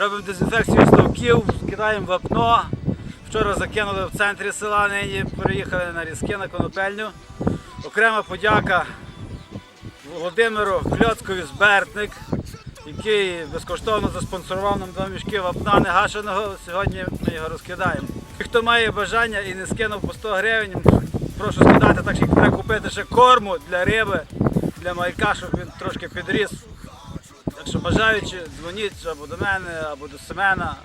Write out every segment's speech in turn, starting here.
робимо дезінфекцію ставків, кидаємо вапно. Вчора закинули в центрі села, нині переїхали на різки на конопельню. Окрема подяка Володимиру Кльоцкові з Бертник, який безкоштовно заспонсорував нам два мішки вапна негашеного. Сьогодні ми його розкидаємо. І Хто має бажання і не скинув по 100 гривень, прошу скидати, так що треба купити ще корму для риби, для майка, щоб він трошки підріс. Так що бажаючи, дзвоніть або до мене, або до Семена.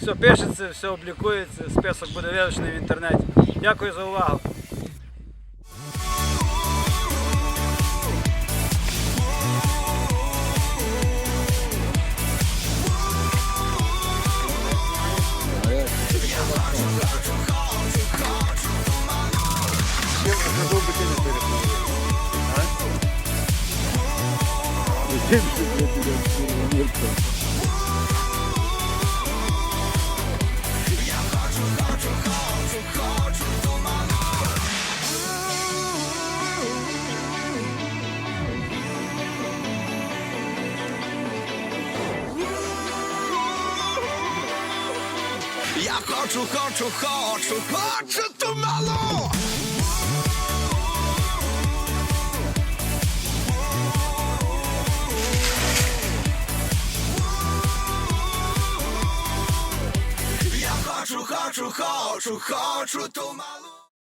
Все пишеться, все облікується, список буде вивішений в інтернеті. Дякую за увагу. Я хочу, хочу, хочу, хочу Я хочу, хочу, хочу, хочу ту малу.